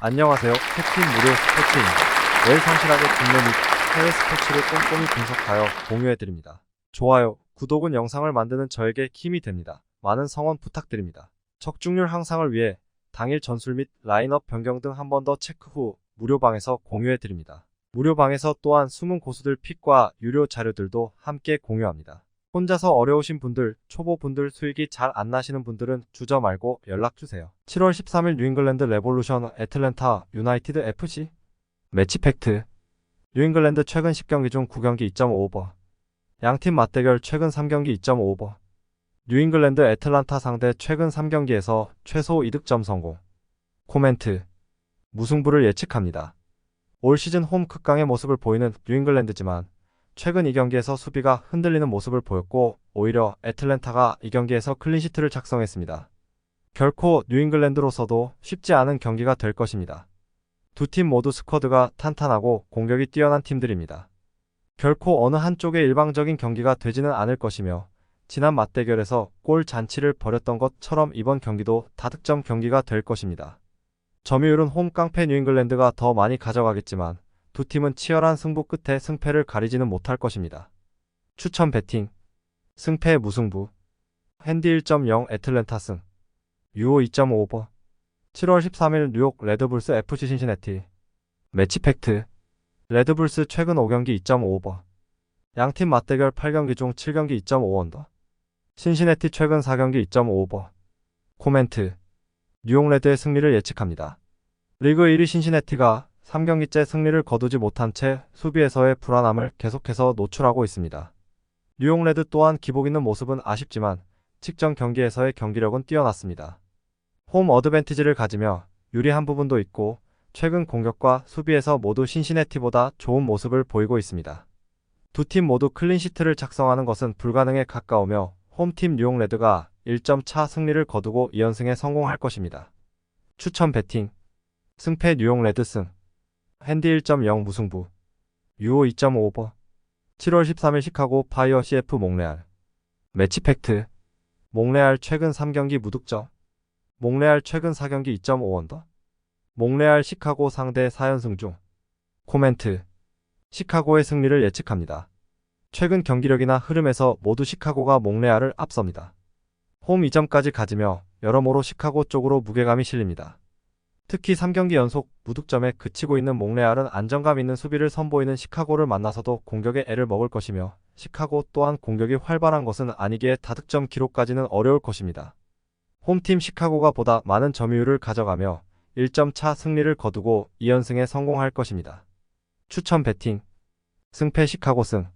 안녕하세요. 캡틴 무료 스포츠입니다. 매일 성실하게 국내 및 해외 스포츠를 꼼꼼히 분석하여 공유해드립니다. 좋아요, 구독은 영상을 만드는 저에게 힘이 됩니다. 많은 성원 부탁드립니다. 적중률 향상을 위해 당일 전술 및 라인업 변경 등 한 번 더 체크 후 무료방에서 공유해드립니다. 무료방에서 또한 숨은 고수들 픽과 유료 자료들도 함께 공유합니다. 혼자서 어려우신 분들, 초보 분들 수익이 잘 안 나시는 분들은 주저 말고 연락주세요. 7월 13일 뉴잉글랜드 레볼루션 애틀랜타 유나이티드 FC 매치 팩트. 뉴잉글랜드 최근 10경기 중 9경기 2.5오버 양팀 맞대결 최근 3경기 2.5오버 뉴잉글랜드 애틀란타 상대 최근 3경기에서 최소 2득점 성공. 코멘트. 무승부를 예측합니다. 올 시즌 홈 극강의 모습을 보이는 뉴잉글랜드지만 최근 이 경기에서 수비가 흔들리는 모습을 보였고 오히려 애틀랜타가 이 경기에서 클린시트를 작성했습니다. 결코 뉴잉글랜드로서도 쉽지 않은 경기가 될 것입니다. 두 팀 모두 스쿼드가 탄탄하고 공격이 뛰어난 팀들입니다. 결코 어느 한쪽의 일방적인 경기가 되지는 않을 것이며 지난 맞대결에서 골 잔치를 벌였던 것처럼 이번 경기도 다득점 경기가 될 것입니다. 점유율은 홈 깡패 뉴잉글랜드가 더 많이 가져가겠지만 두 팀은 치열한 승부 끝에 승패를 가리지는 못할 것입니다. 추천 배팅 승패 무승부 핸디 1.0 애틀랜타 승 유오 2.5오버 7월 13일 뉴욕 레드불스 FC 신시내티 매치 팩트 레드불스 최근 5경기 2.5오버 양팀 맞대결 8경기 중 7경기 2.5언더 신시내티 최근 4경기 2.5오버 코멘트 뉴욕 레드의 승리를 예측합니다. 리그 1위 신시내티가 3경기째 승리를 거두지 못한 채 수비에서의 불안함을 계속해서 노출하고 있습니다. 뉴욕 레드 또한 기복 있는 모습은 아쉽지만 직전 경기에서의 경기력은 뛰어났습니다. 홈 어드밴티지를 가지며 유리한 부분도 있고 최근 공격과 수비에서 모두 신시내티보다 좋은 모습을 보이고 있습니다. 두 팀 모두 클린시트를 작성하는 것은 불가능에 가까우며 홈팀 뉴욕 레드가 1점 차 승리를 거두고 2연승에 성공할 것입니다. 추천 배팅 승패 뉴욕 레드 승 핸디 1.0 무승부 유오 2.5 오버 7월 13일 시카고 파이어 CF 몽레알 매치 팩트 몽레알 최근 3경기 무득점 몽레알 최근 4경기 2.5언더 몽레알 시카고 상대 4연승 중 코멘트 시카고의 승리를 예측합니다. 최근 경기력이나 흐름에서 모두 시카고가 몽레알을 앞섭니다. 홈 2점까지 가지며 여러모로 시카고 쪽으로 무게감이 실립니다. 특히 3경기 연속 무득점에 그치고 있는 몽레알은 안정감 있는 수비를 선보이는 시카고를 만나서도 공격에 애를 먹을 것이며 시카고 또한 공격이 활발한 것은 아니기에 다득점 기록까지는 어려울 것입니다. 홈팀 시카고가 보다 많은 점유율을 가져가며 1점 차 승리를 거두고 2연승에 성공할 것입니다. 추천 배팅. 승패 시카고 승.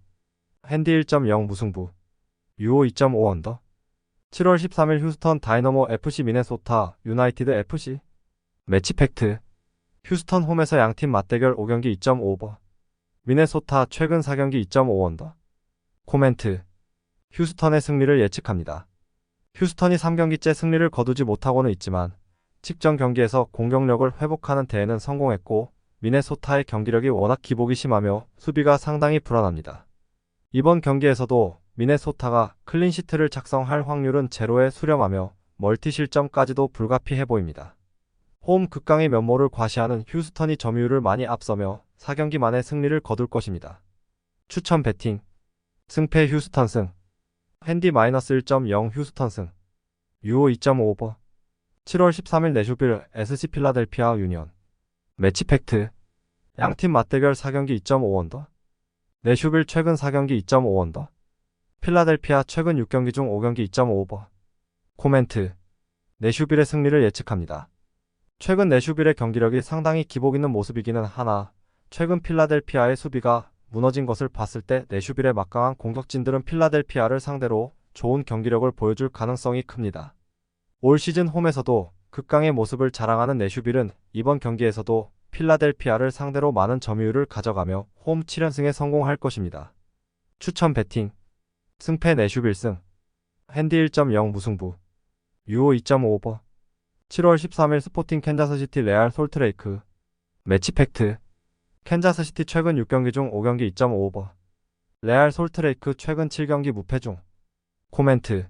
핸디 1.0 무승부. 유오 2.5 언더. 7월 13일 휴스턴 다이너모 FC 미네소타 유나이티드 FC 매치 팩트 휴스턴 홈에서 양팀 맞대결 5경기 2.5오버 미네소타 최근 4경기 2.5언더 코멘트 휴스턴의 승리를 예측합니다. 휴스턴이 3경기째 승리를 거두지 못하고는 있지만 직전 경기에서 공격력을 회복하는 데에는 성공했고 미네소타의 경기력이 워낙 기복이 심하며 수비가 상당히 불안합니다. 이번 경기에서도 미네소타가 클린시트를 작성할 확률은 제로에 수렴하며 멀티 실점까지도 불가피해 보입니다. 홈 극강의 면모를 과시하는 휴스턴이 점유율을 많이 앞서며 4경기 만에 승리를 거둘 것입니다. 추천 배팅. 승패 휴스턴 승. 핸디 마이너스 1.0 휴스턴 승. 유오 2.5오버 7월 13일 내슈빌 SC 필라델피아 유니언. 매치 팩트. 양팀 맞대결 4경기 2.5언더. 내슈빌 최근 4경기 2.5언더. 필라델피아 최근 6경기 중 5경기 2.5오버 코멘트. 내슈빌의 승리를 예측합니다. 최근 내슈빌의 경기력이 상당히 기복 있는 모습이기는 하나 최근 필라델피아의 수비가 무너진 것을 봤을 때 내슈빌의 막강한 공격진들은 필라델피아를 상대로 좋은 경기력을 보여줄 가능성이 큽니다. 올 시즌 홈에서도 극강의 모습을 자랑하는 내슈빌은 이번 경기에서도 필라델피아를 상대로 많은 점유율을 가져가며 홈 7연승에 성공할 것입니다. 추천 배팅 승패 내슈빌 승 핸디 1.0 무승부 유오 2.5오버 7월 13일 스포팅 캔자스시티 레알 솔트레이크 매치 팩트 캔자스시티 최근 6경기 중 5경기 2.5오버 레알 솔트레이크 최근 7경기 무패 중 코멘트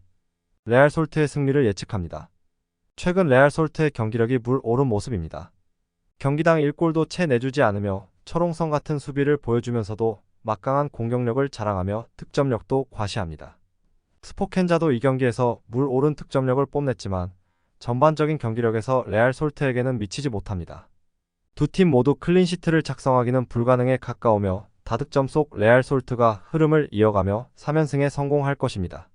레알 솔트의 승리를 예측합니다. 최근 레알 솔트의 경기력이 물 오른 모습입니다. 경기당 1골도 채 내주지 않으며 철옹성 같은 수비를 보여주면서도 막강한 공격력을 자랑하며 득점력도 과시합니다. 스포켄자도 이 경기에서 물 오른 득점력을 뽐냈지만 전반적인 경기력에서 레알 솔트에게는 미치지 못합니다. 두 팀 모두 클린시트를 작성하기는 불가능에 가까우며 다득점 속 레알 솔트가 흐름을 이어가며 3연승에 성공할 것입니다.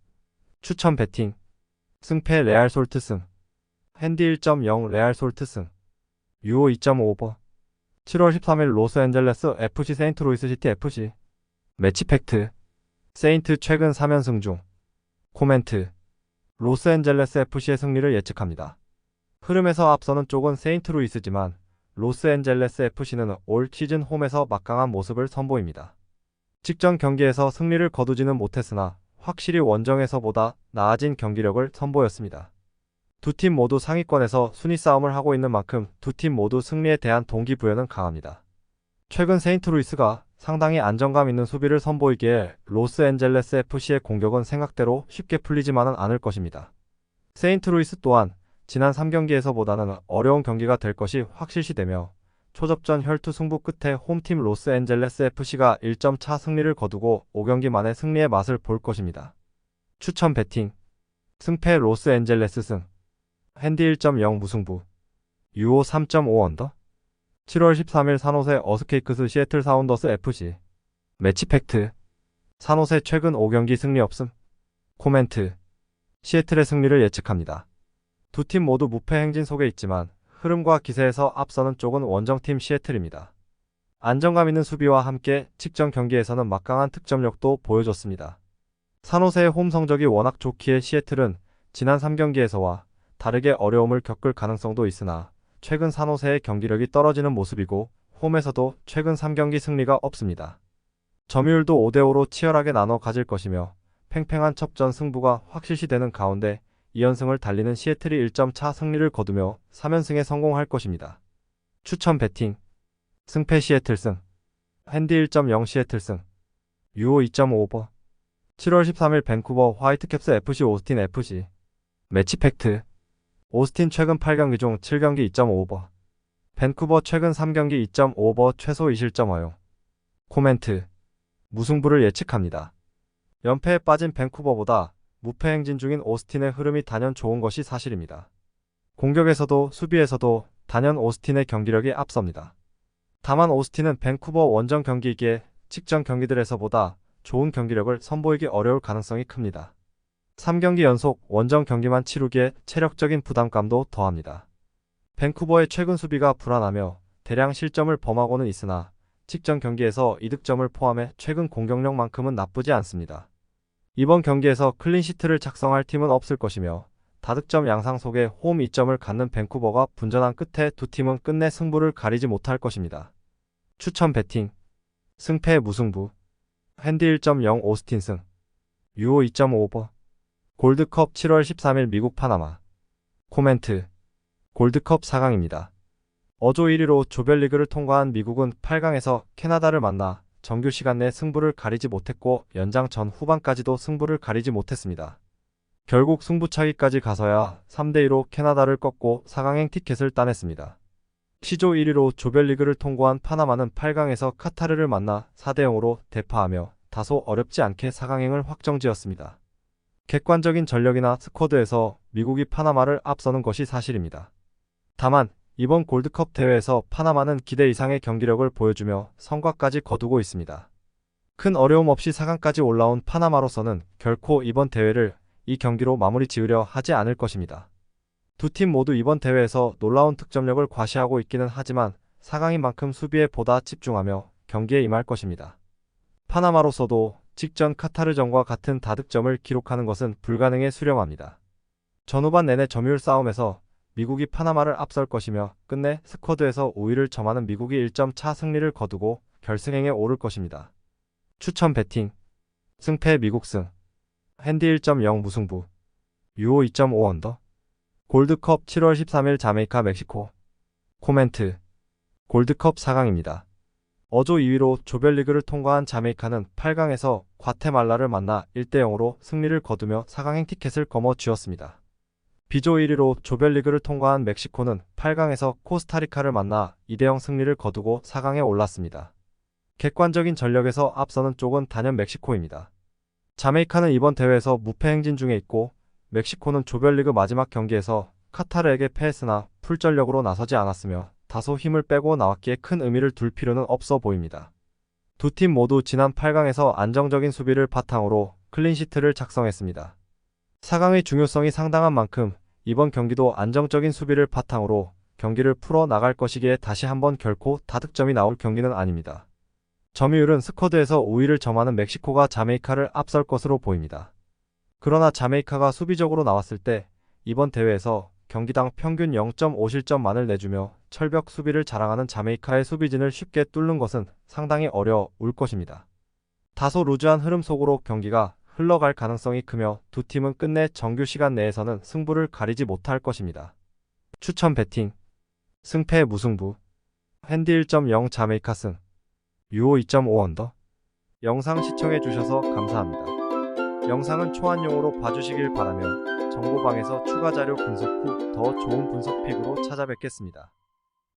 추천 배팅. 승패 레알 솔트 승. 핸디 1.0 레알 솔트 승. 유오 2.5버 7월 13일 로스앤젤레스 FC 세인트로이스 시티 FC 매치 팩트. 세인트 최근 3연승 중. 코멘트 로스앤젤레스 FC의 승리를 예측합니다. 흐름에서 앞서는 쪽은 세인트루이스지만 로스앤젤레스 FC는 올 시즌 홈에서 막강한 모습을 선보입니다. 직전 경기에서 승리를 거두지는 못했으나 확실히 원정에서보다 나아진 경기력을 선보였습니다. 두 팀 모두 상위권에서 순위 싸움을 하고 있는 만큼 두 팀 모두 승리에 대한 동기부여는 강합니다. 최근 세인트루이스가 상당히 안정감 있는 수비를 선보이기에 로스앤젤레스 FC의 공격은 생각대로 쉽게 풀리지만은 않을 것입니다. 세인트루이스 또한 지난 3경기에서보다는 어려운 경기가 될 것이 확실시되며 초접전 혈투 승부 끝에 홈팀 로스앤젤레스 FC가 1점 차 승리를 거두고 5경기 만에 승리의 맛을 볼 것입니다. 추천 배팅 승패 로스앤젤레스 승 핸디 1.0 무승부 유오 3.5 언더 7월 13일 산호세 어스케이크스 시애틀 사운더스 FC 매치 팩트 산호세 최근 5경기 승리 없음 코멘트 시애틀의 승리를 예측합니다. 두 팀 모두 무패 행진 속에 있지만 흐름과 기세에서 앞서는 쪽은 원정팀 시애틀입니다. 안정감 있는 수비와 함께 직전 경기에서는 막강한 득점력도 보여줬습니다. 산호세의 홈 성적이 워낙 좋기에 시애틀은 지난 3경기에서와 다르게 어려움을 겪을 가능성도 있으나 최근 산호세의 경기력이 떨어지는 모습이고 홈에서도 최근 3경기 승리가 없습니다. 점유율도 5대5로 치열하게 나눠 가질 것이며 팽팽한 첩전 승부가 확실시 되는 가운데 2연승을 달리는 시애틀이 1점 차 승리를 거두며 3연승에 성공할 것입니다. 추천 배팅. 승패 시애틀 승. 핸디 1.0 시애틀 승. 유오 2.5버 7월 13일 밴쿠버 화이트캡스 FC 오스틴 FC 매치 팩트 오스틴 최근 8경기 중 7경기 2.5버 밴쿠버 최근 3경기 2.5버 최소 2실점 허용 코멘트 무승부를 예측합니다. 연패에 빠진 밴쿠버보다 무패 행진 중인 오스틴의 흐름이 단연 좋은 것이 사실입니다. 공격에서도 수비에서도 단연 오스틴의 경기력이 앞섭니다. 다만 오스틴은 밴쿠버 원정 경기이기에 직전 경기들에서보다 좋은 경기력을 선보이기 어려울 가능성이 큽니다. 3경기 연속 원정 경기만 치르기에 체력적인 부담감도 더합니다. 밴쿠버의 최근 수비가 불안하며 대량 실점을 범하고는 있으나 직전 경기에서 이득점을 포함해 최근 공격력만큼은 나쁘지 않습니다. 이번 경기에서 클린시트를 작성할 팀은 없을 것이며 다득점 양상 속에 홈 2점을 갖는 밴쿠버가 분전한 끝에 두 팀은 끝내 승부를 가리지 못할 것입니다. 추천 배팅 승패 무승부 핸디 1.0 오스틴 승 유오 2.5버 골드컵 7월 13일 미국 파나마 코멘트 골드컵 4강입니다. 어조 1위로 조별리그를 통과한 미국은 8강에서 캐나다를 만나 정규 시간 내 승부를 가리지 못했고 연장 전 후반까지도 승부를 가리지 못했습니다. 결국 승부차기까지 가서야 3대2로 캐나다를 꺾고 4강행 티켓을 따냈습니다. 시조 1위로 조별리그를 통과한 파나마는 8강에서 카타르를 만나 4대0으로 대파하며 다소 어렵지 않게 4강행을 확정지었습니다. 객관적인 전력이나 스쿼드에서 미국이 파나마를 앞서는 것이 사실입니다. 다만 이번 골드컵 대회에서 파나마는 기대 이상의 경기력을 보여주며 성과까지 거두고 있습니다. 큰 어려움 없이 4강까지 올라온 파나마로서는 결코 이번 대회를 이 경기로 마무리 지으려 하지 않을 것입니다. 두 팀 모두 이번 대회에서 놀라운 득점력을 과시하고 있기는 하지만 4강인 만큼 수비에 보다 집중하며 경기에 임할 것입니다. 파나마로서도 직전 카타르전과 같은 다득점을 기록하는 것은 불가능에 수렴합니다. 전후반 내내 점유율 싸움에서 미국이 파나마를 앞설 것이며 끝내 스쿼드에서 우위를 점하는 미국이 1점 차 승리를 거두고 결승행에 오를 것입니다. 추천 배팅 승패 미국 승 핸디 1.0 무승부 유오 2.5 언더 골드컵 7월 13일 자메이카 멕시코 코멘트 골드컵 4강입니다. 어조 2위로 조별리그를 통과한 자메이카는 8강에서 과테말라를 만나 1대0으로 승리를 거두며 4강행 티켓을 거머쥐었습니다. B조 1위로 조별리그를 통과한 멕시코는 8강에서 코스타리카를 만나 2대0 승리를 거두고 4강에 올랐습니다. 객관적인 전력에서 앞서는 쪽은 단연 멕시코입니다. 자메이카는 이번 대회에서 무패 행진 중에 있고 멕시코는 조별리그 마지막 경기에서 카타르에게 패했으나 풀전력으로 나서지 않았으며 다소 힘을 빼고 나왔기에 큰 의미를 둘 필요는 없어 보입니다. 두 팀 모두 지난 8강에서 안정적인 수비를 바탕으로 클린시트를 작성했습니다. 4강의 중요성이 상당한 만큼 이번 경기도 안정적인 수비를 바탕으로 경기를 풀어 나갈 것이기에 다시 한번 결코 다득점이 나올 경기는 아닙니다. 점유율은 스쿼드에서 5위를 점하는 멕시코가 자메이카를 앞설 것으로 보입니다. 그러나 자메이카가 수비적으로 나왔을 때 이번 대회에서 경기당 평균 0.5실점만을 내주며 철벽 수비를 자랑하는 자메이카의 수비진을 쉽게 뚫는 것은 상당히 어려울 것입니다. 다소 루즈한 흐름 속으로 경기가 흘러갈 가능성이 크며 두 팀은 끝내 정규 시간 내에서는 승부를 가리지 못할 것입니다. 추천 배팅 승패 무승부 핸디 1.0 자메이카 승 유오 2.5 언더 영상 시청해 주셔서 감사합니다. 영상은 초안용으로 봐주시길 바라며 정보방에서 추가 자료 분석 후 더 좋은 분석 픽으로 찾아뵙겠습니다.